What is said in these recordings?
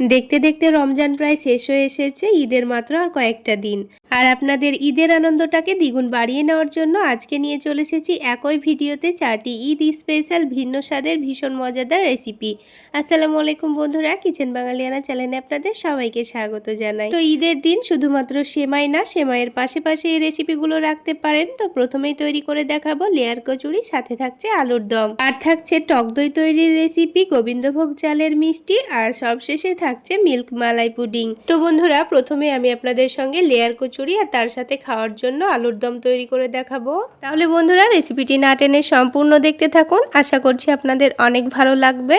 দেখতে দেখতে রমজান প্রায় শেষ হয়ে এসেছে, ঈদের মাত্র আর কয়েকটা দিন। আর আপনাদের ঈদের আনন্দটাকে দ্বিগুণ বাড়িয়ে নেওয়ার জন্য আজকে নিয়ে চলে এসেছি একই ভিডিওতে চারটি ঈদ স্পেশাল ভিন্ন স্বাদের ভীষণ মজাদার রেসিপি। আসসালামু আলাইকুম বন্ধুরা, কিচেন বাঙালিয়ানা চ্যানেলে আপনাদের সবাইকে স্বাগত জানাই। তো ঈদের দিন শুধুমাত্র সেমাই না, সেমাইয়ের পাশে এই রেসিপিগুলো রাখতে পারেন। তো প্রথমেই তৈরি করে দেখাবো লেয়ার কচুরি, সাথে থাকছে আলুর দম। আর থাকছে টক দই তৈরির রেসিপি, গোবিন্দভোগ চালের মিষ্টি, আর সবশেষে থাকছে মিল্ক মালাই পুডিং। তো বন্ধুরা, প্রথমে আমি আপনাদের সঙ্গে লেয়ার কচুরি আর তার সাথে খাওয়ার জন্য আলুর দম তৈরি করে দেখাবো। তাহলে বন্ধুরা, রেসিপিটি না টেনে সম্পূর্ণ দেখতে থাকুন। আশা করছি আপনাদের অনেক ভালো লাগবে।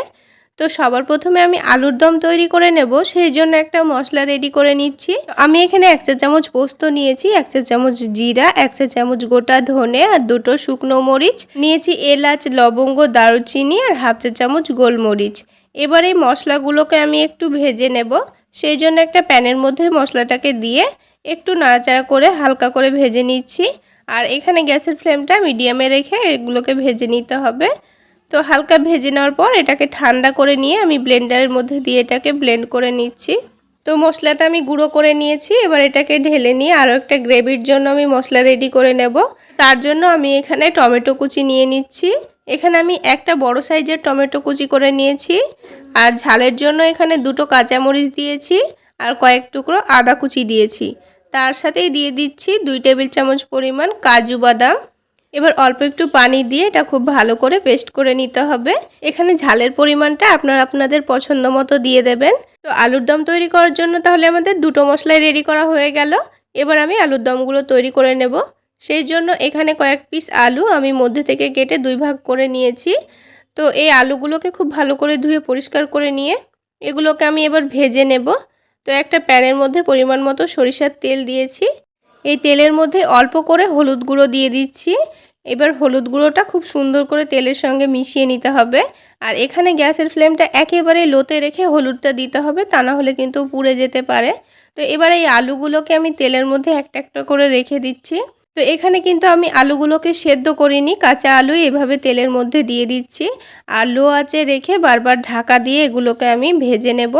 তো সবার প্রথমে আমি আলুর দম তৈরি করে নেব। সেই জন্য একটা মশলা রেডি করে নিচ্ছি। আমি এখানে এক চা চামচ পোস্ত নিয়েছি, এক চা চামচ জিরা, এক চা চামচ গোটা ধনে আর দুটো শুকনো মরিচ। নিয়েছি এলাচ, লবঙ্গ, দারুচিনি আর হাফ চা চামচ গোলমরিচ। এবার এই মশলাগুলোকে আমি একটু ভেজে নেব। সেই জন্য একটা প্যানের মধ্যে মশলাটাকে দিয়ে একটু নাড়াচাড়া করে হালকা করে ভেজে নিচ্ছি। আর এখানে গ্যাসের ফ্লেমটা মিডিয়ামে রেখে এগুলোকে ভেজে নিতে হবে। তো হালকা ভেজে নেওয়ার পর এটাকে ঠান্ডা করে নিয়ে আমি ব্লেন্ডারের মধ্যে দিয়ে এটাকে ব্লেন্ড করে নিচ্ছি। তো মশলাটা আমি গুঁড়ো করে নিয়েছি। এবার এটাকে ঢেলে নিয়ে আরও একটা গ্রেভির জন্য আমি মশলা রেডি করে নেব। তার জন্য আমি এখানে টমেটো কুচি নিয়ে নিচ্ছি। এখানে আমি একটা বড় সাইজের টমেটো কুচি করে নিয়েছি আর ঝালের জন্য এখানে দুটো কাঁচামরিচ দিয়েছি আর কয়েক টুকরো আদা কুচি দিয়েছি। তার সাথেই দিয়ে দিচ্ছি দুই টেবিল চামচ পরিমাণ কাজু বাদাম। এবার অল্প একটু পানি দিয়ে এটা খুব ভালো করে পেস্ট করে নিতে হবে। এখানে ঝালের পরিমাণটা আপনারা আপনাদের পছন্দ মতো দিয়ে দেবেন। তো আলুর দম তৈরি করার জন্য তাহলে আমাদের দুটো মশলাই রেডি করা হয়ে গেল। এবার আমি আলুর দমগুলো তৈরি করে নেব। সেই জন্য এখানে কয়েক পিস আলু আমি মধ্যে থেকে কেটে দুই ভাগ করে নিয়েছি। তো এই আলুগুলোকে খুব ভালো করে ধুয়ে পরিষ্কার করে নিয়ে এগুলোকে আমি এবার ভেজে নেব। তো একটা প্যানের মধ্যে পরিমাণ মতো সরিষার তেল দিয়েছি। এই তেলের মধ্যে অল্প করে হলুদ গুঁড়ো দিয়ে দিচ্ছি। এবার হলুদ গুঁড়োটা খুব সুন্দর করে তেলের সঙ্গে মিশিয়ে নিতে হবে। আর এখানে গ্যাসের ফ্লেমটা একেবারে লোতে রেখে হলুদটা দিতে হবে, তা না হলে কিন্তু পুড়ে যেতে পারে। তো এবার এই আলুগুলোকে আমি তেলের মধ্যে একটা একটা করে রেখে দিচ্ছি। তো এখানে কিন্তু আমি আলুগুলোকে সেদ্ধ করিনি, কাঁচা আলু এভাবে তেলের মধ্যে দিয়ে দিচ্ছি। আর লো আঁচে রেখে বারবার ঢাকা দিয়ে এগুলোকে আমি ভেজে নেব।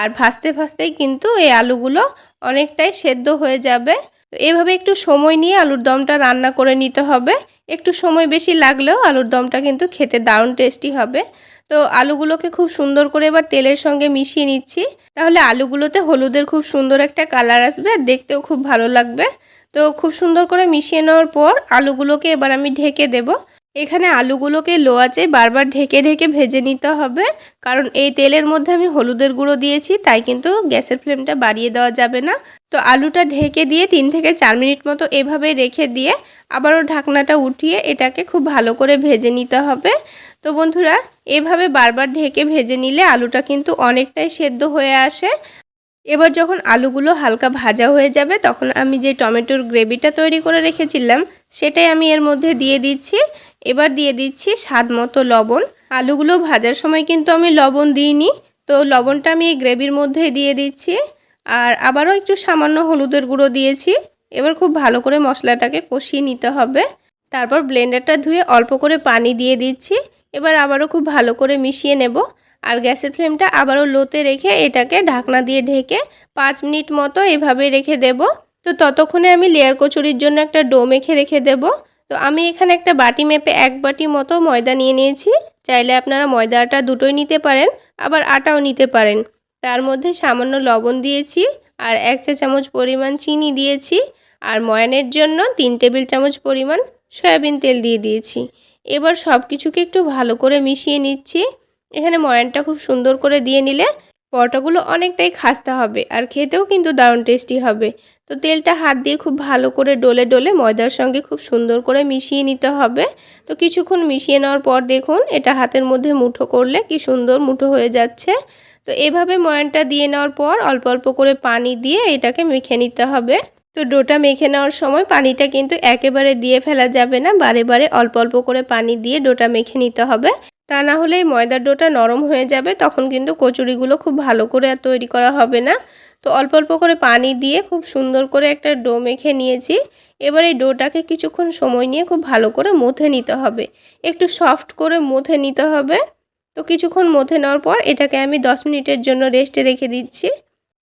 আর ভাজতে ভাজতেই কিন্তু এই আলুগুলো অনেকটাই সেদ্ধ হয়ে যাবে। তো এভাবে একটু সময় নিয়ে আলুর দমটা রান্না করে নিতে হবে। একটু সময় বেশি লাগলেও আলুর দমটা কিন্তু খেতে দারুণ টেস্টি হবে। তো আলুগুলোকে খুব সুন্দর করে এবার তেলের সঙ্গে মিশিয়ে নিচ্ছি। তাহলে আলুগুলোতে হলুদের খুব সুন্দর একটা কালার আসবে, দেখতেও খুব ভালো লাগবে। তো খুব সুন্দর করে মিশিয়ে নেওয়ার পর আলুগুলোকে এবার আমি ঢেকে দেব। এখানে আলুগুলোকে লো বারবার ঢেকে ঢেকে ভেজে নিতে হবে। কারণ এই তেলের মধ্যে আমি হলুদের গুঁড়ো দিয়েছি, তাই কিন্তু গ্যাসের ফ্লেমটা বাড়িয়ে দেওয়া যাবে না। তো আলুটা ঢেকে দিয়ে তিন থেকে চার মিনিট মতো এভাবে রেখে দিয়ে আবারও ঢাকনাটা উঠিয়ে এটাকে খুব ভালো করে ভেজে নিতে হবে। তো বন্ধুরা, এভাবে বারবার ঢেকে ভেজে নিলে আলুটা কিন্তু অনেকটাই সেদ্ধ হয়ে আসে। এবার যখন আলুগুলো হালকা ভাজা হয়ে যাবে, তখন আমি যে টমেটোর গ্রেভিটা তৈরি করে রেখেছিলাম, সেটাই আমি এর মধ্যে দিয়ে দিচ্ছি। এবার দিয়ে দিচ্ছি স্বাদ মতো লবণ। আলুগুলো ভাজার সময় কিন্তু আমি লবণ দিইনি, তো লবণটা আমি এই গ্রেভির মধ্যে দিয়ে দিচ্ছি। আর আবারও একটু সামান্য হলুদের গুঁড়ো দিয়েছি। এবার খুব ভালো করে মশলাটাকে কষিয়ে নিতে হবে। তারপর ব্লেন্ডারটা ধুয়ে অল্প করে পানি দিয়ে দিচ্ছি। এবার আবারও খুব ভালো করে মিশিয়ে নেব। আর গ্যাসের ফ্লেমটা আবারও লোতে রেখে এটাকে ঢাকনা দিয়ে ঢেকে পাঁচ মিনিট মতো এভাবে রেখে দেব। তো ততক্ষণে আমি লেয়ার কচুরির জন্য একটা ডো মেখে রেখে দেব। তো আমি এখানে একটা বাটি মেপে এক বাটি মতো ময়দা নিয়ে নিয়েছি। চাইলে আপনারা ময়দাটা দুটোই নিতে পারেন, আবার আটাও নিতে পারেন। তার মধ্যে সামান্য লবণ দিয়েছি আর এক চা চামচ পরিমাণ চিনি দিয়েছি আর ময়ানের জন্য তিন টেবিল চামচ পরিমাণ সয়াবিন তেল দিয়ে দিয়েছি। এবার সব কিছুকে একটু ভালো করে মিশিয়ে নিচ্ছি। এখানে ময়ানটা খুব সুন্দর করে দিয়ে নিলে পরোটাগুলো অনেকটাই খাস্তা হবে আর খেতেও কিন্তু দারুণ টেস্টি হবে। তো তেলটা হাত দিয়ে খুব ভালো করে ডলে ডলে ময়দার সঙ্গে খুব সুন্দর করে মিশিয়ে নিতে হবে। তো কিছুক্ষণ মিশিয়ে নেওয়ার পর দেখুন এটা হাতের মধ্যে মুঠো করলে কি সুন্দর মুঠো হয়ে যাচ্ছে। তো এভাবে ময়ানটা দিয়ে নেওয়ার পর অল্প অল্প করে পানি দিয়ে এটাকে মেখে নিতে হবে। তো ডোটা মেখে নেওয়ার সময় পানিটা কিন্তু একেবারে দিয়ে ফেলা যাবে না। বারে বারে অল্প অল্প করে পানি দিয়ে ডোটা মেখে নিতে হবে। তা না হলে ময়দার ডোটা নরম হয়ে যাবে, তখন কিন্তু কচুরিগুলো খুব ভালো করে আর তৈরি করা হবে না। তো অল্প অল্প করে পানি দিয়ে খুব সুন্দর করে একটা ডো মেখে নিয়েছি। এবার এই ডোটাকে কিছুক্ষণ সময় নিয়ে খুব ভালো করে মুথে নিতে হবে। একটু সফট করে মুথে নিতে হবে। তো কিছুক্ষণ মথে নেওয়ার পর এটাকে আমি 10 মিনিটের জন্য রেস্টে রেখে দিচ্ছি।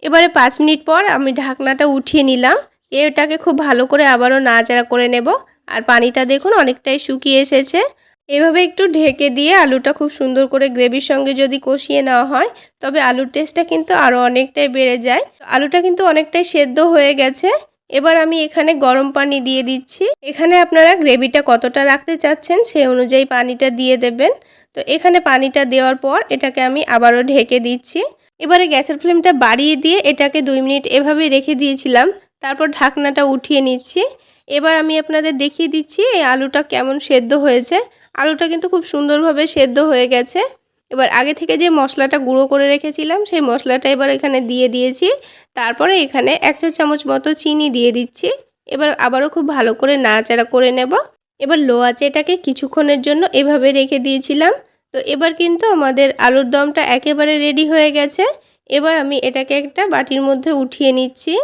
এবারে পাঁচ মিনিট পর আমি ঢাকনাটা উঠিয়ে নিলাম। এটাকে খুব ভালো করে আবারও নাড়াচাড়া করে নেব। আর পানিটা দেখুন অনেকটাই শুকিয়ে এসেছে। এভাবে একটু ঢেকে দিয়ে আলুটা খুব সুন্দর করে গ্রেভির সঙ্গে যদি কষিয়ে নেওয়া হয়, তবে আলুর টেস্টটা কিন্তু আরও অনেকটাই বেড়ে যায়। আলুটা কিন্তু অনেকটাই সেদ্ধ হয়ে গেছে। এবার আমি এখানে গরম পানি দিয়ে দিচ্ছি। এখানে আপনারা গ্রেভিটা কতটা রাখতে চাচ্ছেন সেই অনুযায়ী পানিটা দিয়ে দেবেন। তো এখানে পানিটা দেওয়ার পর এটাকে আমি আবারও ঢেকে দিচ্ছি। এবারে গ্যাসের ফ্লেমটা বাড়িয়ে দিয়ে এটাকে দুই মিনিট এভাবে রেখে দিয়েছিলাম। তারপর ঢাকনাটা উঠিয়ে নিচ্ছি। এবার আমি আপনাদের দেখিয়ে দিচ্ছি এই আলুটা কেমন সেদ্ধ হয়েছে। আলুটা কিন্তু খুব সুন্দরভাবে সেদ্ধ হয়ে গেছে। এবার আগে থেকে যে মশলাটা গুঁড়ো করে রেখেছিলাম, সেই মশলাটা এবার এখানে দিয়ে দিয়েছি। তারপরে এখানে এক চা চামচ মতো চিনি দিয়ে দিচ্ছি। এবার আবারও খুব ভালো করে নাড়াচাড়া করে নেব। এবার লো আছে এটাকে কিছুক্ষণের জন্য এভাবে রেখে দিয়েছিলাম। তো এবার কিন্তু আমাদের আলুর দমটা একেবারে রেডি হয়ে গেছে। এবার আমি এটাকে একটা বাটির মধ্যে উঠিয়ে নিচ্ছি।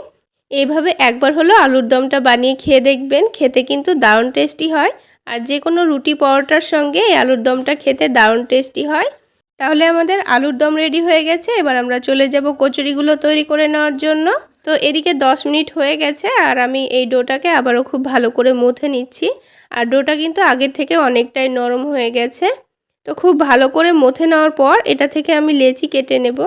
এইভাবে একবার হলো আলুর দমটা বানিয়ে খেয়ে দেখবেন। খেতে কিন্তু দারুণ টেস্টি হয়। আর যে কোনো রুটি পরোটার সঙ্গে এই আলুর দমটা খেতে দারুণ টেস্টি হয়। তাহলে আমাদের আলুর দম রেডি হয়ে গেছে। এবার আমরা চলে যাব কচুরিগুলো তৈরি করে নেওয়ার জন্য। তো এদিকে 10 মিনিট হয়ে গেছে আর আমি এই ডোটাকে আবারও খুব ভালো করে মুথে নিচ্ছি। আর ডোটা কিন্তু আগের থেকে অনেকটাই নরম হয়ে গেছে। তো খুব ভালো করে মথে নেওয়ার পর এটা থেকে আমি লেচি কেটে নেব।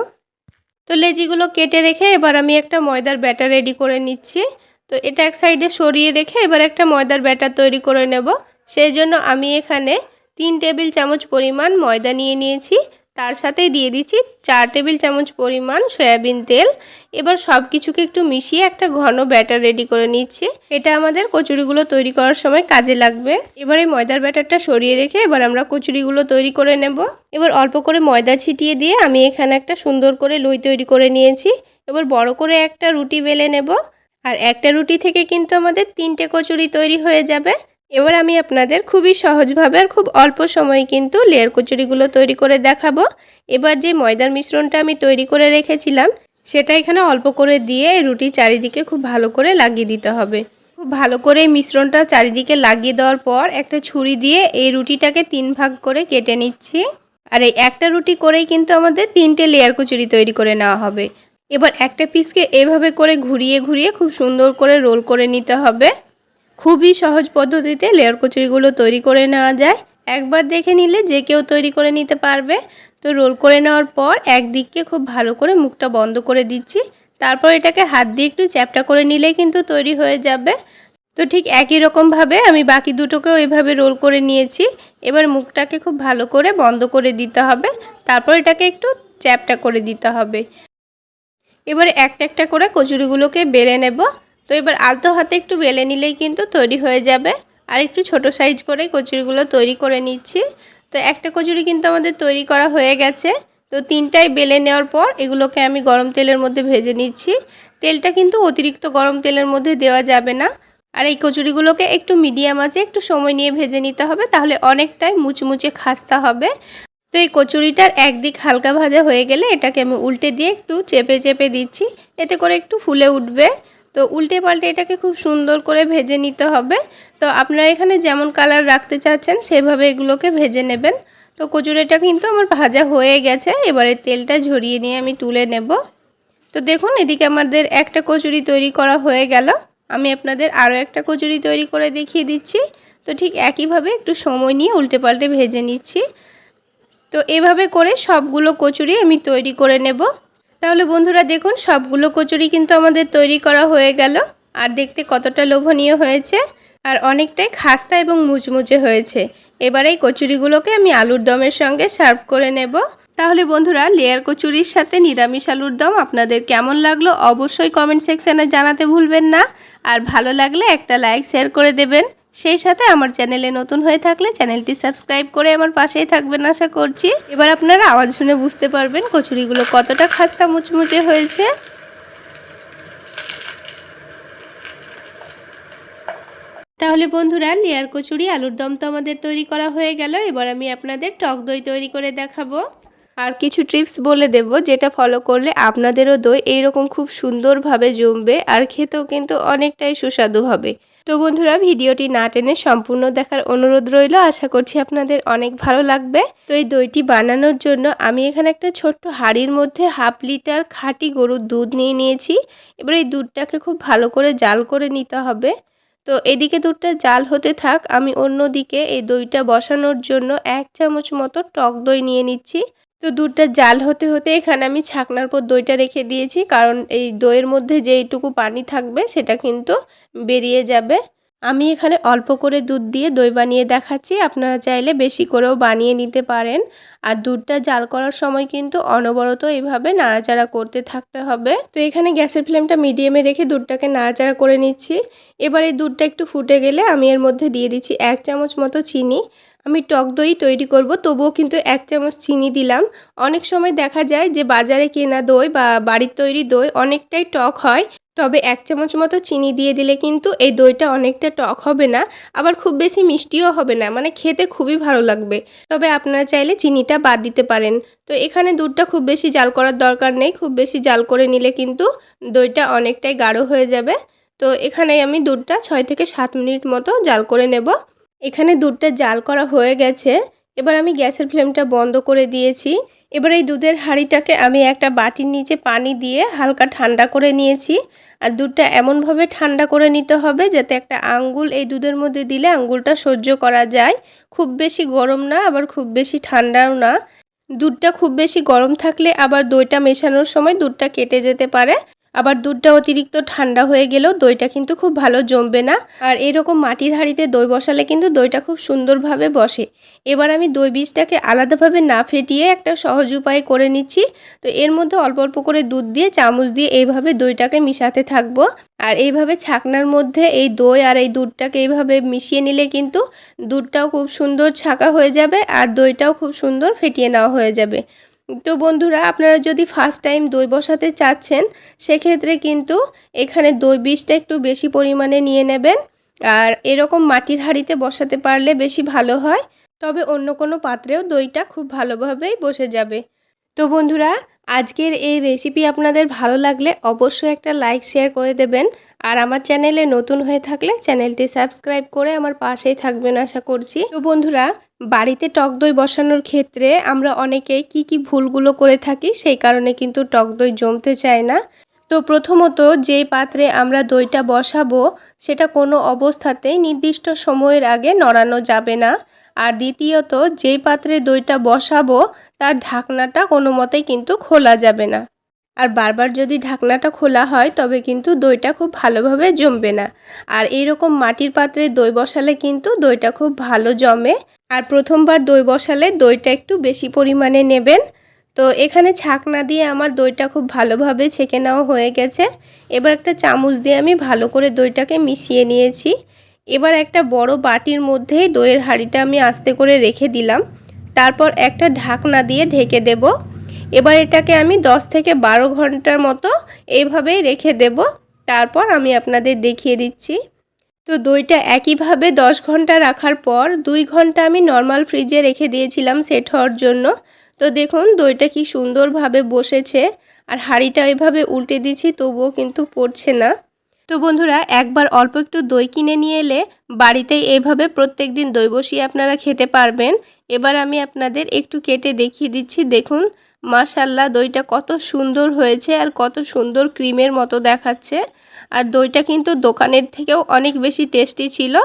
তো লেজিগুলো কেটে রেখে এবার আমি একটা ময়দার ব্যাটার রেডি করে নিচ্ছি। তো এটা এক সাইডে সরিয়ে রেখে এবার একটা ময়দার ব্যাটার তৈরি করে নেব। সেই জন্য আমি এখানে তিন টেবিল চামচ পরিমাণ ময়দা নিয়ে নিয়েছি। তার সাথেই দিয়ে দিচ্ছি চার টেবিল চামচ পরিমাণ সয়াবিন তেল। এবার সব কিছুকে একটু মিশিয়ে একটা ঘন ব্যাটার রেডি করে নিচ্ছি। এটা আমাদের কচুরিগুলো তৈরি করার সময় কাজে লাগবে। এবার এই ময়দার ব্যাটারটা সরিয়ে রেখে এবার আমরা কচুরিগুলো তৈরি করে নেব। এবার অল্প করে ময়দা ছিটিয়ে দিয়ে আমি এখানে একটা সুন্দর করে লুই তৈরি করে নিয়েছি। এবার বড় করে একটা রুটি বেলে নেব। আর একটা রুটি থেকে কিন্তু আমাদের তিনটে কচুরি তৈরি হয়ে যাবে। এবার আমি আপনাদের খুবই সহজভাবে আর খুব অল্প সময়ে কিন্তু লেয়ার কচুরিগুলো তৈরি করে দেখাবো। এবার যে ময়দার মিশ্রণটা আমি তৈরি করে রেখেছিলাম, সেটা এখানে অল্প করে দিয়ে রুটি চারিদিকে খুব ভালো করে লাগিয়ে দিতে হবে। খুব ভালো করে এই মিশ্রণটা চারিদিকে লাগিয়ে দেওয়ার পর একটা ছুরি দিয়ে এই রুটিটাকে তিন ভাগ করে কেটে নিচ্ছি। আর এই একটা রুটি করেই কিন্তু আমাদের তিনটে লেয়ার কচুরি তৈরি করে নেওয়া হবে। এবার একটা পিসকে এভাবে করে ঘুরিয়ে ঘুরিয়ে খুব সুন্দর করে রোল করে নিতে হবে। খুবই সহজ পদ্ধতিতে লেয়ার কচুরিগুলো তৈরি করে নেওয়া যায়। একবার দেখে নিলে যে কেউ তৈরি করে নিতে পারবে। তো রোল করে নেওয়ার পর একদিককে খুব ভালো করে মুখটা বন্ধ করে দিচ্ছি। তারপর এটাকে হাত দিয়ে একটু চ্যাপটা করে নিলেই কিন্তু তৈরি হয়ে যাবে। তো ঠিক একই রকমভাবে আমি বাকি দুটোকেও এভাবে রোল করে নিয়েছি। এবার মুখটাকে খুব ভালো করে বন্ধ করে দিতে হবে। তারপর এটাকে একটু চ্যাপটা করে দিতে হবে। এবার একটা একটা করে কচুরিগুলোকে বেলে নেব। তো এবার আলতো হাতে একটু বেলে নিলেই কিন্তু তৈরি হয়ে যাবে। আর একটু ছোট সাইজ করে কচুরিগুলো তৈরি করে নিচ্ছি। তো একটা কচুরি কিন্তু আমাদের তৈরি করা হয়ে গেছে। তো তিনটাই বেলে নেওয়ার পর এগুলোকে আমি গরম তেলের মধ্যে ভেজে নিচ্ছি। তেলটা কিন্তু অতিরিক্ত গরম তেলের মধ্যে দেওয়া যাবে না। আর এই কচুরিগুলোকে একটু মিডিয়াম আছে একটু সময় নিয়ে ভেজে নিতে হবে, তাহলে অনেকটাই মুচমুচে খাস্তা হবে। তো এই কচুরিটার একদিক হালকা ভাজা হয়ে গেলে এটাকে আমি উল্টে দিয়ে একটু চেপে চেপে দিচ্ছি। এতে করে একটু ফুলে উঠবে। তো উল্টে পাল্টে এটাকে খুব সুন্দর করে ভেজে নিতে হবে। তো আপনারা এখানে যেমন কালার রাখতে চাচ্ছেন, সেভাবে এগুলোকে ভেজে নেবেন। তো কচুরিটা কিন্তু আমার ভাজা হয়ে গেছে, এবারে তেলটা ঝরিয়ে নিয়ে আমি তুলে নেব। তো দেখুন, এদিকে আমাদের একটা কচুরি তৈরি করা হয়ে গেল। আমি আপনাদের আরও একটা কচুরি তৈরি করে দেখিয়ে দিচ্ছি। তো ঠিক একইভাবে একটু সময় নিয়ে উল্টে পাল্টে ভেজে নিচ্ছি। তো এভাবে করে সবগুলো কচুরি আমি তৈরি করে নেব। তাহলে বন্ধুরা দেখুন, সবগুলো কচুরি কিন্তু আমাদের তৈরি করা হয়ে গেল। আর দেখতে কতটা লোভনীয় হয়েছে। আর অনেকটাই খাস্তা এবং মুচমুচে হয়েছে। এবার এই কচুরিগুলোকে আমি আলুর দমের সঙ্গে সার্ভ করে নেব। তাহলে বন্ধুরা, লেয়ার কচুরির সাথে নিরামিষ আলুর দম আপনাদের কেমন লাগল অবশ্যই কমেন্ট সেকশানে জানাতে ভুলবেন না। আর ভালো লাগলে একটা লাইক, শেয়ার করে দেবেন। সেই সাথে আমার চ্যানেলে নতুন হয়ে থাকলে চ্যানেলটি সাবস্ক্রাইব করে আমার পাশেই থাকবেন আশা করছি। এবার আপনারা আওয়াজ শুনে বুঝতে পারবেন কচুরিগুলো কতটা খাস্তা মুচমুচে হয়েছে। তাহলে বন্ধুরা, লেয়ার কচুরি, আলুর দম তো আমাদের তৈরি করা হয়ে গেল। এবার আমি আপনাদের টক দই তৈরি করে দেখাবো। আর কিছু টিপস বলে দেব, যেটা ফলো করলে আপনাদেরও দই এইরকম খুব সুন্দরভাবে জমবে আর খেতেও কিন্তু অনেকটাই সুস্বাদু হবে। তো বন্ধুরা, ভিডিওটি না টেনে সম্পূর্ণ দেখার অনুরোধ রইল। আশা করছি আপনাদের অনেক ভালো লাগবে। তো এই দইটি বানানোর জন্য আমি এখানে একটা ছোট্ট হাঁড়ির মধ্যে হাফ লিটার খাঁটি গরুর দুধ নিয়ে নিয়েছি। এবার এই দুধটাকে খুব ভালো করে জাল করে নিতে হবে। তো এদিকে দুধটা জাল হতে থাক, আমি অন্যদিকে এই দইটা বসানোর জন্য এক চামচ মতো টক দই নিয়ে নিচ্ছি। তো দুধটা জাল হতে হতে এখানে আমি ছাকনার পর দইটা রেখে দিয়েছি, কারণ এই দইয়ের মধ্যে যেইটুকু পানি থাকবে সেটা কিন্তু বেরিয়ে যাবে। আমি এখানে অল্প করে দুধ দিয়ে দই বানিয়ে দেখাচ্ছি, আপনারা চাইলে বেশি করেও বানিয়ে নিতে পারেন। আর দুধটা জাল করার সময় কিন্তু অনবরত এইভাবে নাড়াচাড়া করতে থাকতে হবে। তো এখানে গ্যাসের ফ্লেমটা মিডিয়ামে রেখে দুধটাকে নাড়াচাড়া করে নিচ্ছি। এবার এই দুধটা একটু ফুটে গেলে আমি এর মধ্যে দিয়ে দিচ্ছি এক চামচ মতো চিনি। আমি টক দই তৈরি করব, তবুও কিন্তু এক চামচ চিনি দিলাম। অনেক সময় দেখা যায় যে বাজারে কেনা দই বা বাড়ির তৈরি দই অনেকটাই টক হয়, তবে এক চামচ মতো চিনি দিয়ে দিলে কিন্তু এই দইটা অনেকটা টক হবে না, আবার খুব বেশি মিষ্টিও হবে না মানে খেতে খুবই ভালো লাগবে। তবে আপনারা চাইলে চিনিটা বাদ দিতে পারেন। তো এখানে দুধটা খুব বেশি জাল করার দরকার নেই, খুব বেশি জাল করে নিলে কিন্তু দইটা অনেকটাই গাঢ় হয়ে যাবে। তো এখানে আমি দুধটা ছয় থেকে সাত মিনিট মতো জাল করে নেব। এখানে দুধটা জাল করা হয়ে গেছে। এবার আমি গ্যাসের ফ্লেমটা বন্ধ করে দিয়েছি। এবার এই দুধের হাঁড়িটাকে আমি একটা বাটির নিচে পানি দিয়ে হালকা ঠান্ডা করে নিয়েছি। আর দুধটা এমনভাবে ঠান্ডা করে নিতে হবে যাতে একটা আঙ্গুল এই দুধের মধ্যে দিলে আঙ্গুলটা সহ্য করা যায়। খুব বেশি গরম না, আবার খুব বেশি ঠান্ডাও না। দুধটা খুব বেশি গরম থাকলে আবার দইটা মেশানোর সময় দুধটা কেটে যেতে পারে। আবার দুধটা অতিরিক্ত ঠান্ডা হয়ে গেলেও দইটা কিন্তু খুব ভালো জমবে না। আর এরকম মাটির হাঁড়িতে দই বসালে কিন্তু দইটা খুব সুন্দরভাবে বসে। এবার আমি দই বীজটাকে আলাদাভাবে না ফেটিয়ে একটা সহজ উপায় করে নিচ্ছি। তো এর মধ্যে অল্প অল্প করে দুধ দিয়ে চামচ দিয়ে এইভাবে দইটাকে মিশাতে থাকব। আর এইভাবে ছাকনার মধ্যে এই দই আর এই দুধটাকে এইভাবে মিশিয়ে নিলে কিন্তু দুধটাও খুব সুন্দর ছাকা হয়ে যাবে আর দইটাও খুব সুন্দর ফেটিয়ে নেওয়া হয়ে যাবে। তো বন্ধুরা, আপনারা যদি ফার্স্ট টাইম দই বসাতে চাচ্ছেন, সেক্ষেত্রে কিন্তু এখানে দই বীজটা একটু বেশি পরিমাণে নিয়ে নেবেন। আর এরকম মাটির হাঁড়িতে বসাতে পারলে বেশি ভালো হয়, তবে অন্য কোনো পাত্রেও দইটা খুব ভালোভাবেই বসে যাবে। তো বন্ধুরা, আজকের এই রেসিপি আপনাদের ভালো লাগলে অবশ্যই একটা লাইক শেয়ার করে দেবেন। আর আমার চ্যানেলে নতুন হয়ে থাকলে চ্যানেলটি সাবস্ক্রাইব করে আমার পাশেই থাকবেন আশা করছি। তো বন্ধুরা, বাড়িতে টক দই বসানোর ক্ষেত্রে আমরা অনেকেই কি কি ভুলগুলো করে থাকি সেই কারণে কিন্তু টক দই জমতে চায় না। তো প্রথমত যেই পাত্রে আমরা দইটা বসাবো, সেটা কোনো অবস্থাতেই নির্দিষ্ট সময়ের আগে নড়ানো যাবে না। আর দ্বিতীয়ত, যেই পাত্রে দইটা বসাবো, তার ঢাকনাটা কোনো মতেই কিন্তু খোলা যাবে না। আর বারবার যদি ঢাকনাটা খোলা হয়, তবে কিন্তু দইটা খুব ভালোভাবে জমবে না। আর এইরকম মাটির পাত্রে দই বসালে কিন্তু দইটা খুব ভালো জমে। আর প্রথমবার দই বসালে দইটা একটু বেশি পরিমাণে নেবেন। তো এখানে ছাকনা দিয়ে আমার দইটা খুব ভালোভাবে ছেঁকে নেওয়া হয়ে গেছে। এবার একটা চামচ দিয়ে আমি ভালো করে দইটাকে মিশিয়ে নিয়েছি। এবার একটা বড় বাটির মধ্যেই দইয়ের হাঁড়িটা আমি আস্তে করে রেখে দিলাম। তারপর একটা ঢাকনা দিয়ে ঢেকে দেব। এবার এটাকে আমি 10 থেকে বারো ঘণ্টার মতো এইভাবেই রেখে দেব। তারপর আমি আপনাদের দেখিয়ে দিচ্ছি। তো দইটা একইভাবে 10 ঘণ্টা রাখার পর দুই ঘণ্টা আমি নর্মাল ফ্রিজে রেখে দিয়েছিলাম সেট হওয়ার জন্য। তো দেখুন, দইটা কি সুন্দরভাবে বসেছে আর হাঁড়িটা এভাবে উল্টে দিচ্ছি, তবুও কিন্তু পড়ছে না। তো বন্ধুরা, একবার অল্প একটু দই কিনে নিয়ে এলে বাড়িতেই এইভাবে প্রত্যেক দিন দই বসিয়ে আপনারা খেতে পারবেন। এবার আমি আপনাদের একটু কেটে দেখিয়ে দিচ্ছি। দেখুন মাশাল্লাহ দইটা কত সুন্দর হয়েছে আর কত সুন্দর ক্রিমের মতো দেখাচ্ছে। আর দইটা কিন্তু দোকানের থেকেও অনেক বেশি টেস্টি ছিল।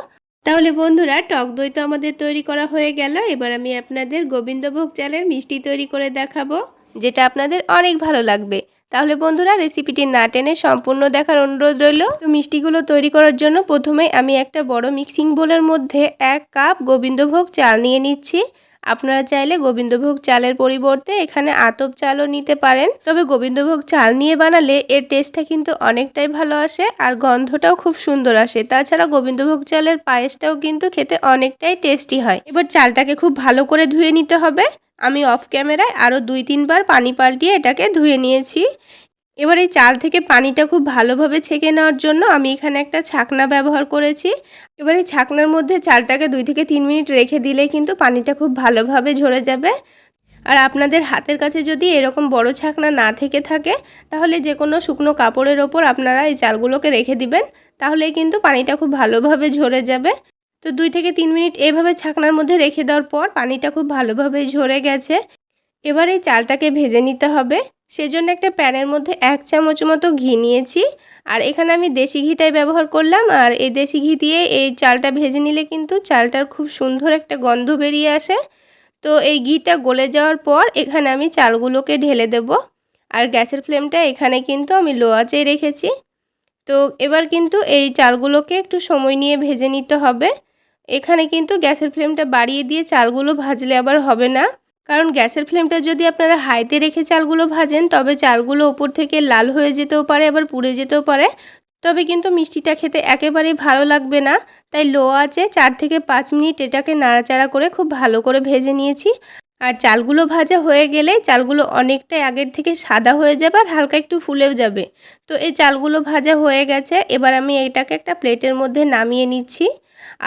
তাহলে বন্ধুরা, টক দই তো আমাদের তৈরি করা হয়ে গেল। এবার আমি আপনাদের গোবিন্দভোগ চালের মিষ্টি তৈরি করে দেখাবো, যেটা আপনাদের অনেক ভালো লাগবে। তাহলে বন্ধুরা, রেসিপিটি না টেনে সম্পূর্ণ দেখার অনুরোধ রইল। তো মিষ্টিগুলো তৈরি করার জন্য প্রথমে আমি একটা বড় মিক্সিং বোলের মধ্যে এক কাপ গোবিন্দভোগ চাল নিয়ে নিচ্ছি। আপনারা চাইলে গোবিন্দভোগ চালের পরিবর্তে এখানে আতপ চালও নিতে পারেন। তবে গোবিন্দভোগ চাল নিয়ে বানালে এর টেস্টটা কিন্তু অনেকটাই ভালো আসে আর গন্ধটাও খুব সুন্দর আসে। তাছাড়া গোবিন্দভোগ চালের পায়েসটাও কিন্তু খেতে অনেকটাই টেস্টি হয়। এবার চালটাকে খুব ভালো করে ধুয়ে নিতে হবে। আমি অফ ক্যামেরায় আরও দুই তিনবার পানি পাল্টিয়ে এটাকে ধুয়ে নিয়েছি। এবার এই চাল থেকে পানিটা খুব ভালোভাবে ছেঁকে নেওয়ার জন্য আমি এখানে একটা ছাকনা ব্যবহার করেছি। এবার এই ছাকনার মধ্যে চালটাকে দুই থেকে তিন মিনিট রেখে দিলে কিন্তু পানিটা খুব ভালোভাবে ঝরে যাবে। আর আপনাদের হাতের কাছে যদি এরকম বড় ছাকনা না থেকে থাকে, তাহলে যে কোনো শুকনো কাপড়ের ওপর আপনারা এই চালগুলোকে রেখে দিবেন, তাহলে কিন্তু পানিটা খুব ভালোভাবে ঝরে যাবে। তো দুই থেকে তিন মিনিট এভাবে ছাকনার মধ্যে রেখে দেওয়ার পর পানিটা খুব ভালোভাবে ঝরে গেছে। এবার এই চালটাকে ভেজে নিতে হবে। সেজন্য একটা প্যানের মধ্যে এক চামচ মতো ঘি নিয়েছি। আর এখানে আমি দেশি ঘিটাই ব্যবহার করলাম। আর এই দেশি ঘি দিয়ে এই চালটা ভেজে নিলে কিন্তু চালটার খুব সুন্দর একটা গন্ধ বেরিয়ে আসে। তো এই ঘিটা গলে যাওয়ার পর এখানে আমি চালগুলোকে ঢেলে দেব। আর গ্যাসের ফ্লেমটা এখানে কিন্তু আমি লো আঁচেই রেখেছি। তো এবার কিন্তু এই চালগুলোকে একটু সময় নিয়ে ভেজে নিতে হবে। এখানে কিন্তু গ্যাসের ফ্লেমটা বাড়িয়ে দিয়ে চালগুলো ভাজলে আবার হবে না। কারণ গ্যাসের ফ্লেমটা যদি আপনারা হাইতে রেখে চালগুলো ভাজেন, তবে চালগুলো ওপর থেকে লাল হয়ে যেতেও পারে, আবার পুড়ে যেতেও পারে। তবে কিন্তু মিষ্টিটা খেতে একেবারেই ভালো লাগবে না। তাই লো আছে চার থেকে পাঁচ মিনিট এটাকে নাড়াচাড়া করে খুব ভালো করে ভেজে নিয়েছি। আর চালগুলো ভাজা হয়ে গেলে চালগুলো অনেকটাই আগের থেকে সাদা হয়ে যাবে আর হালকা একটু ফুলেও যাবে। তো এই চালগুলো ভাজা হয়ে গেছে, এবার আমি এটাকে একটা প্লেটের মধ্যে নামিয়ে নিচ্ছি।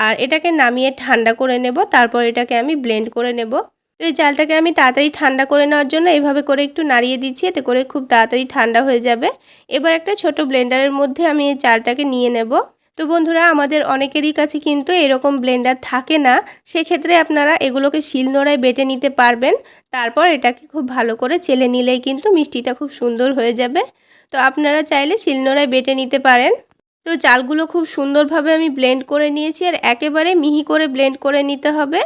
আর এটাকে নামিয়ে ঠান্ডা করে নেব, তারপর এটাকে আমি ব্লেন্ড করে নেব। তো এই চালটাকে আমি তাড়াতাড়ি ঠান্ডা করে নেওয়ার জন্য এভাবে করে একটু নাড়িয়ে দিচ্ছি, এতে করে খুব তাড়াতাড়ি ঠান্ডা হয়ে যাবে। এবার একটা ছোট ব্লেন্ডারের মধ্যে আমি এই চালটাকে নিয়ে নেব। তো বন্ধুরা, আমাদের অনেকেরই কাছে কিন্তু এরকম ব্লেন্ডার থাকে না। সেক্ষেত্রে আপনারা এগুলোকে শিলনোড়ায় বেটে নিতে পারবেন। তারপর এটাকে খুব ভালো করে চেলে নিলেই কিন্তু মিষ্টিটা খুব সুন্দর হয়ে যাবে। তো আপনারা চাইলে শিলনোড়ায় বেটে নিতে পারেন। তো চালগুলো খুব সুন্দরভাবে আমি ব্লেন্ড করে নিয়েছি আর একেবারে মিহি করে ব্লেন্ড করে নিতে হবে।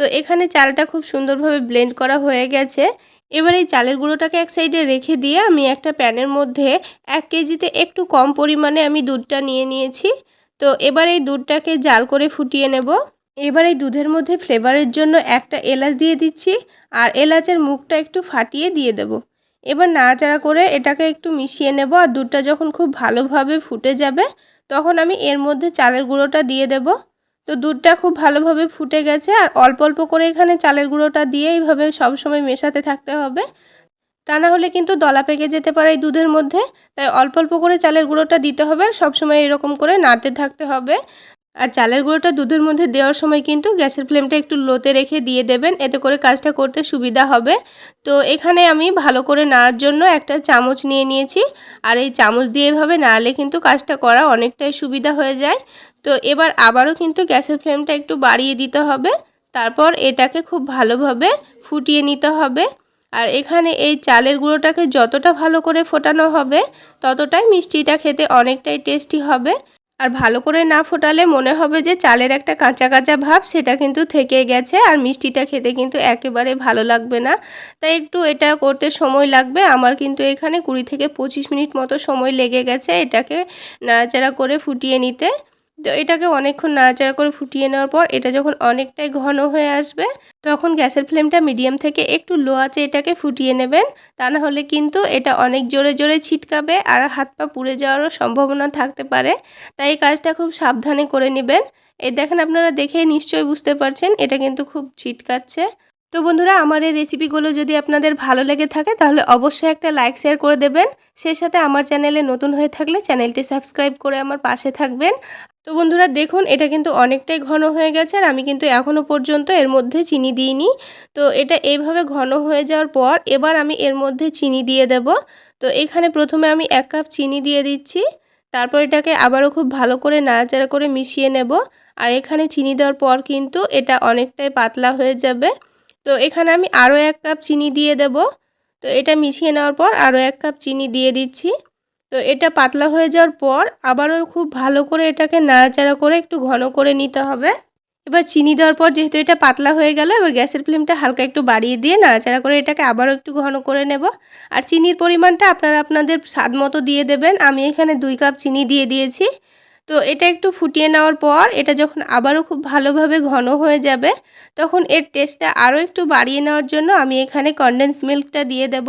তো এখানে চালটা খুব সুন্দরভাবে ব্লেন্ড করা হয়ে গেছে। এবার এই চালের গুঁড়োটাকে এক সাইডে রেখে দিয়ে আমি একটা প্যানের মধ্যে এক কেজিতে একটু কম পরিমাণে আমি দুধটা নিয়ে নিয়েছি। তো এবার এই দুধটাকে জাল করে ফুটিয়ে নেব। এবার এই দুধের মধ্যে ফ্লেভারের জন্য একটা এলাচ দিয়ে দিচ্ছি আর এলাচের মুখটা একটু ফাটিয়ে দিয়ে দেব। এবার নাড়াচাড়া করে এটাকে একটু মিশিয়ে নেব আর দুধটা যখন খুব ভালোভাবে ফুটে যাবে তখন আমি এর মধ্যে চালের গুঁড়োটা দিয়ে দেবো। তো দুধটা খুব ভালোভাবে ফুটে গেছে আর অল্প অল্প করে এখানে চালের গুঁড়োটা দিয়ে এইভাবে সবসময় মেশাতে থাকতে হবে। তা না হলে কিন্তু দলা পেকে যেতে পারে এই দুধের মধ্যে। তাই অল্প অল্প করে চালের গুঁড়োটা দিতে হবে আর সবসময় এরকম করে নাড়তে থাকতে হবে। আর চালের গুঁড়োটা দুধের মধ্যে দেওয়ার সময় কিন্তু গ্যাসের ফ্লেমটা একটু লোতে রেখে দিয়ে দেবেন। এতে করে কাজটা করতে সুবিধা হবে। তো এখানে আমি ভালো করে নাড়ার জন্য একটা চামচ নিয়ে নিয়েছি। আর এই চামচ দিয়ে এভাবে নাড়লে কিন্তু কাজটা করা অনেকটাই সুবিধা হয়ে যায়। তো এবার আবারও কিন্তু গ্যাসের ফ্লেমটা একটু বাড়িয়ে দিতে হবে। তারপর এটাকে খুব ভালোভাবে ফুটিয়ে নিতে হবে। আর এখানে এই চালের গুঁড়োটাকে যতটা ভালো করে ফোটানো হবে, ততটাই মিষ্টিটা খেতে অনেকটাই টেস্টি হবে। আর ভালো করে না ফোটালে মনে হবে যে চালের একটা কাঁচা কাঁচা ভাব, সেটা কিন্তু থেকে গেছে আর মিষ্টিটা খেতে কিন্তু একেবারে ভালো লাগবে না। তাই একটু এটা করতে সময় লাগবে। আমার কিন্তু এখানে কুড়ি থেকে পঁচিশ মিনিট মতো সময় লেগে গেছে এটাকে নাড়াচাড়া করে ফুটিয়ে নিতে। তো এটাকে অনেকক্ষণ নাড়াচাড়া করে ফুটিয়ে নেওয়ার পর এটা যখন অনেকটাই ঘন হয়ে আসবে, তখন গ্যাসের ফ্লেমটা মিডিয়াম থেকে একটু লো আছে এটাকে ফুটিয়ে নেবেন। তা না হলে কিন্তু এটা অনেক জোরে জোরে ছিটকাবে আর হাত পা পুড়ে যাওয়ারও সম্ভাবনা থাকতে পারে। তাই এই কাজটা খুব সাবধানে করে নেবেন। এই দেখেন আপনারা দেখে নিশ্চয়ই বুঝতে পারছেন, এটা কিন্তু খুব ছিটকাচ্ছে। তো বন্ধুরা, আমার এই রেসিপিগুলো যদি আপনাদের ভালো লেগে থাকে, তাহলে অবশ্যই একটা লাইক, শেয়ার করে দেবেন। সেই সাথে আমার চ্যানেলে নতুন হয়ে থাকলে চ্যানেলটি সাবস্ক্রাইব করে আমার পাশে থাকবেন। তো বন্ধুরা দেখুন, এটা কিন্তু অনেকটাই ঘন হয়ে গেছে আর আমি কিন্তু এখনও পর্যন্ত এর মধ্যে চিনি দিইনি। তো এটা এইভাবে ঘন হয়ে যাওয়ার পর এবার আমি এর মধ্যে চিনি দিয়ে দেব। তো এখানে প্রথমে আমি এক কাপ চিনি দিয়ে দিচ্ছি। তারপর এটাকে আবারও খুব ভালো করে নাড়াচাড়া করে মিশিয়ে নেব। আর এখানে চিনি দেওয়ার পর কিন্তু এটা অনেকটাই পাতলা হয়ে যাবে। তো এখানে আমি আরও এক কাপ চিনি দিয়ে দেব। তো এটা মিশিয়ে নেওয়ার পর আরও এক কাপ চিনি দিয়ে দিচ্ছি। তো এটা পাতলা হয়ে যাওয়ার পর আবারও খুব ভালো করে এটাকে নাড়াচাড়া করে একটু ঘন করে নিতে হবে। এবার চিনি দেওয়ার পর যেহেতু এটা পাতলা হয়ে গেল, এবার গ্যাসের ফ্লেমটা হালকা একটু বাড়িয়ে দিয়ে নাড়াচাড়া করে এটাকে আবারও একটু ঘন করে নেব। আর চিনির পরিমাণটা আপনারা আপনাদের স্বাদ মতো দিয়ে দেবেন। আমি এখানে দুই কাপ চিনি দিয়ে দিয়েছি। তো এটা একটু ফুটিয়ে নেওয়ার পর এটা যখন আবারও খুব ভালোভাবে ঘন হয়ে যাবে, তখন এর টেস্টটা আরও একটু বাড়িয়ে নেওয়ার জন্য আমি এখানে কনডেন্স মিল্কটা দিয়ে দেব।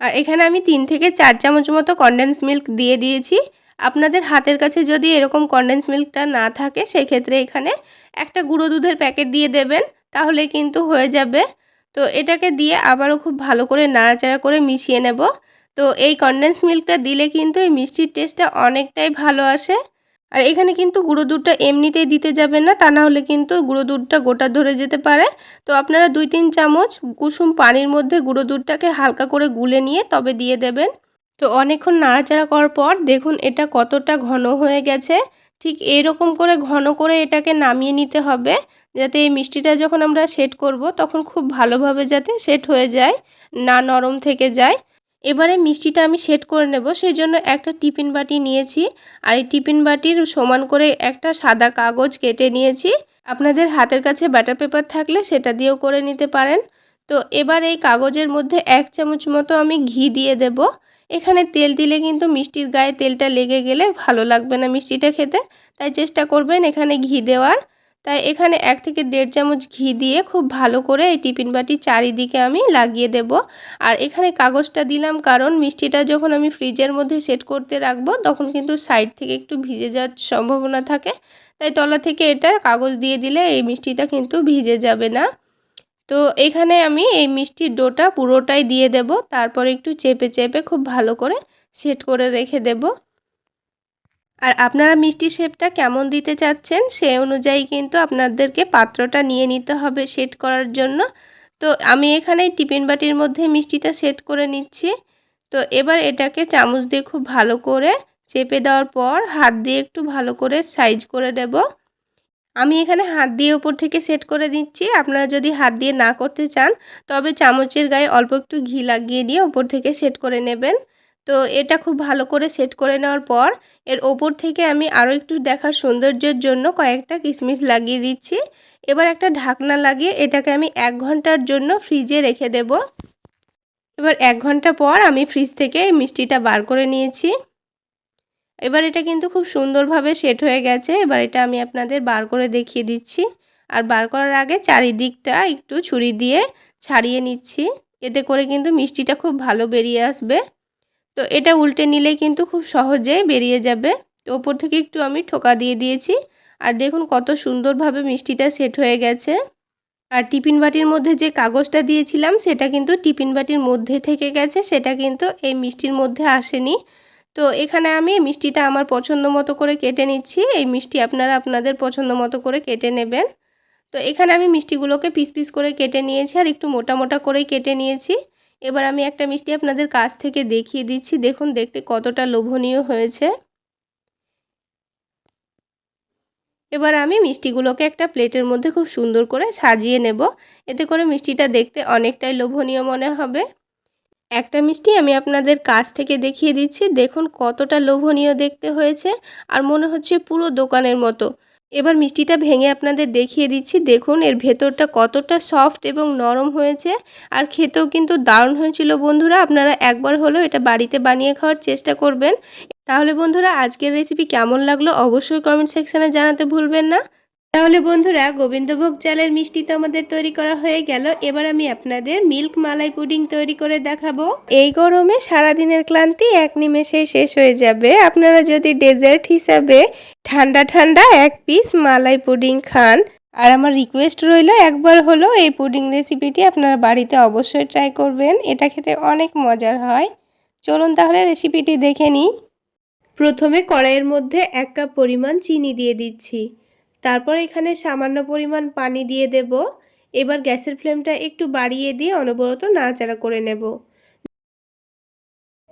আর এখানে আমি তিন থেকে চার চামচ মতো কনডেন্স মিল্ক দিয়ে দিয়েছি। আপনাদের হাতের কাছে যদি এরকম কনডেন্স মিল্কটা না থাকে, সেক্ষেত্রে এখানে একটা গুঁড়ো দুধের প্যাকেট দিয়ে দেবেন, তাহলে কিন্তু হয়ে যাবে। তো এটাকে দিয়ে আবারও খুব ভালো করে নাড়াচাড়া করে মিশিয়ে নেব। তো এই কনডেন্স মিল্কটা দিলে কিন্তু এই মিষ্টির টেস্টটা অনেকটাই ভালো আসে। আর এখানে কিন্তু গুঁড়ো দুধটা এমনিতেই দিতে যাবেন না, তা না হলে কিন্তু গুঁড়ো দুধটা গোটা ধরে যেতে পারে। তো আপনারা দুই তিন চামচ কুসুম পানির মধ্যে গুঁড়ো দুধটাকে হালকা করে গুলে নিয়ে তবে দিয়ে দেবেন। তো অনেকক্ষণ নাড়াচাড়া করার পর দেখুন এটা কতটা ঘন হয়ে গেছে। ঠিক এরকম করে ঘন করে এটাকে নামিয়ে নিতে হবে, যাতে এই মিষ্টিটা যখন আমরা সেট করব তখন খুব ভালোভাবে যাতে সেট হয়ে যায়, না নরম থেকে যায়। এবারে মিষ্টিটা আমি সেট করে নেব সেই জন্য একটা টিফিন বাটি নিয়েছি। আর এই টিফিন বাটির সমান করে একটা সাদা কাগজ কেটে নিয়েছি। আপনাদের হাতের কাছে ব্যাটার পেপার থাকলে সেটা দিয়েও করে নিতে পারেন। তো এবার এই কাগজের মধ্যে এক চামচ মতো আমি ঘি দিয়ে দেব। এখানে তেল দিলে কিন্তু মিষ্টির গায়ে তেলটা লেগে গেলে ভালো লাগবে না মিষ্টিটা খেতে। তাই চেষ্টা করবেন এখানে ঘি দেওয়ার। তাই এখানে এক থেকে দেড় চামচ ঘি দিয়ে খুব ভালো করে এই টিফিন বাটি চারিদিকে আমি লাগিয়ে দেব। আর এখানে কাগজটা দিলাম কারণ মিষ্টিটা যখন আমি ফ্রিজের মধ্যে সেট করতে রাখব, তখন কিন্তু সাইড থেকে একটু ভিজে যাওয়ার সম্ভাবনা থাকে। তাই তলা থেকে এটা কাগজ দিয়ে দিলে এই মিষ্টিটা কিন্তু ভিজে যাবে না। তো এখানে আমি এই মিষ্টির ডোটা পুরোটাই দিয়ে দেব। তারপর একটু চেপে চেপে খুব ভালো করে সেট করে রেখে দেব। আর আপনারা মিষ্টি শেপটা কেমন দিতে চাচ্ছেন সে অনুযায়ী কিন্তু আপনাদেরকে পাত্রটা নিয়ে নিতে হবে সেট করার জন্য। তো আমি এখানে টিফিন বাটির মধ্যে মিষ্টিটা সেট করে নিচ্ছি। তো এবার এটাকে চামচ দিয়ে খুব ভালো করে চেপে দেওয়ার পর হাত দিয়ে একটু ভালো করে সাইজ করে দেব আমি এখানে হাত দিয়ে উপর থেকে সেট করে দিচ্ছি। আপনারা যদি হাত দিয়ে না করতে চান, তবে চামচের গায়ে অল্প একটু ঘি লাগিয়ে দিয়ে ওপর থেকে সেট করে নেবেন। তো এটা খুব ভালো করে সেট করে নেওয়ার পর, এর ওপর থেকে আমি আরও একটু দেখার সৌন্দর্যের জন্য কয়েকটা কিশমিশ লাগিয়ে দিচ্ছি। এবার একটা ঢাকনা লাগিয়ে এটাকে আমি এক ঘণ্টার জন্য ফ্রিজে রেখে দেব। এবার এক ঘণ্টা পর আমি ফ্রিজ থেকে মিষ্টিটা বার করে নিয়েছি। এবার এটা কিন্তু খুব সুন্দরভাবে সেট হয়ে গেছে। এবার এটা আমি আপনাদের বার করে দেখিয়ে দিচ্ছি। আর বার করার আগে চারিদিকটা একটু ছুরি দিয়ে ছাড়িয়ে নিচ্ছি। এতে করে কিন্তু মিষ্টিটা খুব ভালো বেরিয়ে আসবে। তো এটা উল্টে নিলে কিন্তু খুব সহজে বেরিয়ে যাবে। তো ওপর থেকে একটু আমি ঠোকা দিয়ে দিয়েছি। আর দেখুন কত সুন্দরভাবে মিষ্টিটা সেট হয়ে গেছে। আর টিফিন বাটির মধ্যে যে কাগজটা দিয়েছিলাম, সেটা কিন্তু টিফিন বাটির মধ্যে থেকে গেছে। সেটা কিন্তু এই মিষ্টির মধ্যে আসেনি। তো এখানে আমি মিষ্টিটা আমার পছন্দ মতো করে কেটে নিচ্ছি। এই মিষ্টি আপনারা আপনাদের পছন্দ মতো করে কেটে নেবেন। তো এখানে আমি মিষ্টিগুলোকে পিস পিস করে কেটে নিয়েছি আর একটু মোটা মোটা করেই কেটে নিয়েছি। এবার আমি একটা মিষ্টি আপনাদের কাছ থেকে দেখিয়ে দিচ্ছি। দেখুন, দেখতে কতটা লোভনীয় হয়েছে। এবার আমি মিষ্টিগুলোকে একটা প্লেটের মধ্যে খুব সুন্দর করে সাজিয়ে নেব। এতে করে মিষ্টিটা দেখতে অনেকটাই লোভনীয় মনে হবে। একটা মিষ্টি আমি আপনাদের কাছ থেকে দেখিয়ে দিচ্ছি। দেখুন, কতটা লোভনীয় দেখতে হয়েছে। আর মনে হচ্ছে পুরো দোকানের মতো। এবার মিষ্টিটা ভেঙে আপনাদের দেখিয়ে দিচ্ছি। দেখুন, এর ভেতরটা কতটা সফট এবং নরম হয়েছে আর খেতেও কিন্তু দারুণ হয়েছিল বন্ধুরা। আপনারা একবার হলেও এটা বাড়িতে বানিয়ে খাওয়ার চেষ্টা করবেন। তাহলে বন্ধুরা, আজকের রেসিপি কেমন লাগল অবশ্যই কমেন্ট সেকশানে জানাতে ভুলবেন না। তাহলে বন্ধুরা গোবিন্দভোগ চালের মিষ্টি তো আমাদের তৈরি করা হয়ে গেল। এবার আমি আপনাদের মিল্ক মালাই পুডিং তৈরি করে দেখাবো। এই গরমে সারাদিনের ক্লান্তি এক নিমেষে শেষ হয়ে যাবে। আপনারা যদি ডেজার্ট হিসাবে ঠান্ডা ঠান্ডা এক পিস মালাই পুডিং খান, আর আমার রিকোয়েস্ট রইল একবার হলো এই পুডিং রেসিপিটি আপনারা বাড়িতে অবশ্যই ট্রাই করবেন। এটা খেতে অনেক মজার হয়। চলুন তাহলে রেসিপিটি দেখে নিই। প্রথমে কড়াইয়ের মধ্যে এক কাপ পরিমাণ চিনি দিয়ে দিচ্ছি। তারপর এখানে সামান্য পরিমাণ পানি দিয়ে দেব। এবার গ্যাসের ফ্লেমটা একটু বাড়িয়ে দিয়ে অনবরত নাড়াচাড়া করে নেব।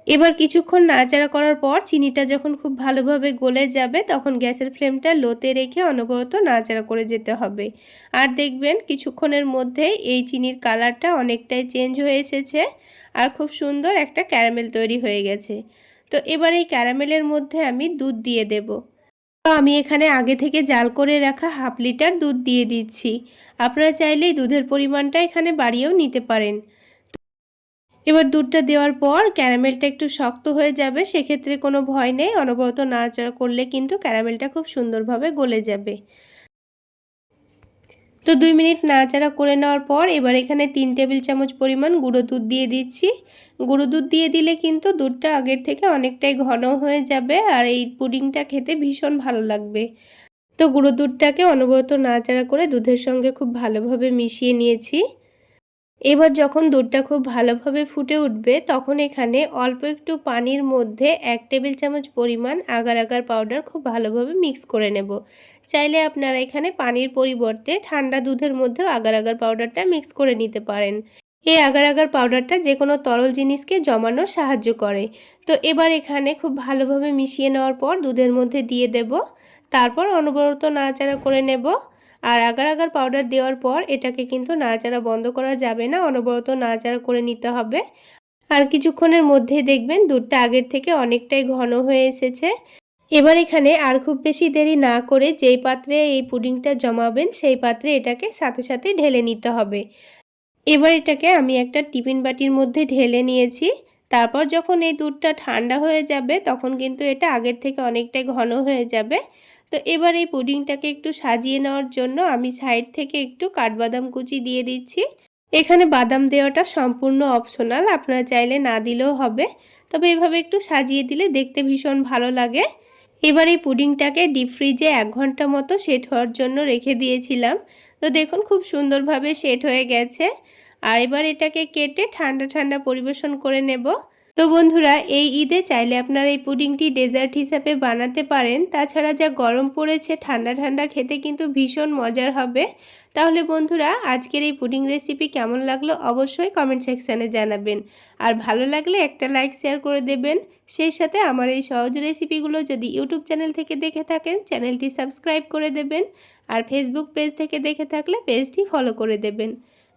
এবার কিছুক্ষণ নাড়াচাড়া করার পর চিনিটা যখন খুব ভালোভাবে গলে যাবে, তখন গ্যাসের ফ্লেমটা লোতে রেখে অনবরত নাড়াচাড়া করে যেতে হবে। আর দেখবেন কিছুক্ষণের মধ্যে এই চিনির কালারটা অনেকটাই চেঞ্জ হয়ে এসেছে আর খুব সুন্দর একটা ক্যারামেল তৈরি হয়ে গেছে। তো এবার এই ক্যারামেলের মধ্যে আমি দুধ দিয়ে দেবো। আমি এখানে আগে থেকে জাল করে রাখা হাফ লিটার দুধ দিয়ে দিচ্ছি। আপনারা চাইলেই দুধের পরিমাণটা এখানে বাড়িয়েও নিতে পারেন। এবার দুধটা দেওয়ার পর ক্যারামেলটা একটু শক্ত হয়ে যাবে, সেক্ষেত্রে কোনো ভয় নেই। অনবরত নাড়াচাড়া করলে কিন্তু ক্যারামেলটা খুব সুন্দরভাবে গলে যাবে। তো দুই মিনিট নাড়াচাড়া করে নেওয়ার পর এবার এখানে তিন টেবিল চামচ পরিমাণ গুঁড়ো দুধ দিয়ে দিচ্ছি। গুঁড়ো দুধ দিয়ে দিলে কিন্তু দুধটা আগের থেকে অনেকটাই ঘন হয়ে যাবে আর এই পুডিংটা খেতে ভীষণ ভালো লাগবে। তো গুঁড়ো দুধটাকে অনবরত নাড়াচাড়া করে দুধের সঙ্গে খুব ভালোভাবে মিশিয়ে নিয়েছি। এবার যখন দুধটা খুব ভালোভাবে ফুটে উঠবে, তখন এখানে অল্প একটু পানির মধ্যে এক টেবিল চামচ পরিমাণ আগার আগার পাউডার খুব ভালোভাবে মিক্স করে নেব। চাইলে আপনারা এখানে পানির পরিবর্তে ঠান্ডা দুধের মধ্যেও আগার আগার পাউডারটা মিক্স করে নিতে পারেন। এই আগার আগার পাউডারটা যে কোনো তরল জিনিসকে জমানোর সাহায্য করে। তো এবার এখানে খুব ভালোভাবে মিশিয়ে নেওয়ার পর দুধের মধ্যে দিয়ে দেব। তারপর অনবরত নাড়াচাড়া করে নেব। আর আগার আগার পাউডার দেওয়ার পর এটাকে কিন্তু নাড়াচাড়া বন্ধ করা যাবে না, অনবরত নাড়াচাড়া করে নিতে হবে। আর কিছুক্ষণের মধ্যেই দেখবেন দুধটা আগের থেকে অনেকটাই ঘন হয়ে এসেছে। এবার এখানে আর খুব বেশি দেরি না করে যেই পাত্রে এই পুডিংটা জমাবেন, সেই পাত্রে এটাকে সাথে সাথে ঢেলে নিতে হবে। এবার এটাকে আমি একটা টিফিন বাটির মধ্যে ঢেলে নিয়েছি। তারপর যখন এই দুধটা ঠান্ডা হয়ে যাবে, তখন কিন্তু এটা আগের থেকে অনেকটাই ঘন হয়ে যাবে। তো এবার এই পুডিংটাকে একটু সাজিয়ে নেওয়ার জন্য আমি সাইড থেকে একটু কাঠবাদাম কুচি দিয়ে দিচ্ছি। এখানে বাদাম দেওয়াটা সম্পূর্ণ অপশনাল, আপনারা চাইলে না দিলেও হবে। তবে এভাবে একটু সাজিয়ে দিলে দেখতে ভীষণ ভালো লাগে। এবার এই পুডিংটাকে ডিপ ফ্রিজে এক ঘণ্টা মতো সেট হওয়ার জন্য রেখে দিয়েছিলাম। তো দেখুন খুব সুন্দরভাবে সেট হয়ে গেছে। আর এবার এটাকে কেটে ঠান্ডা ঠান্ডা পরিবেশন করে নেব। তো বন্ধুরা, এই ঈদে চাইলে আপনারা এই পুডিংটি ডেজার্ট হিসাবে বানাতে পারেন। তাছাড়া যা গরম পড়েছে, ঠান্ডা ঠান্ডা খেতে কিন্তু ভীষণ মজার হবে। তাহলে বন্ধুরা, আজকের এই পুডিং রেসিপি কেমন লাগল অবশ্যই কমেন্ট সেকশানে জানাবেন। আর ভালো লাগলে একটা লাইক, শেয়ার করে দেবেন। সেই সাথে আমার এই সহজ রেসিপিগুলো যদি ইউটিউব চ্যানেল থেকে দেখে থাকেন, চ্যানেলটি সাবস্ক্রাইব করে দেবেন। আর ফেসবুক পেজ থেকে দেখে থাকলে পেজটি ফলো করে দেবেন।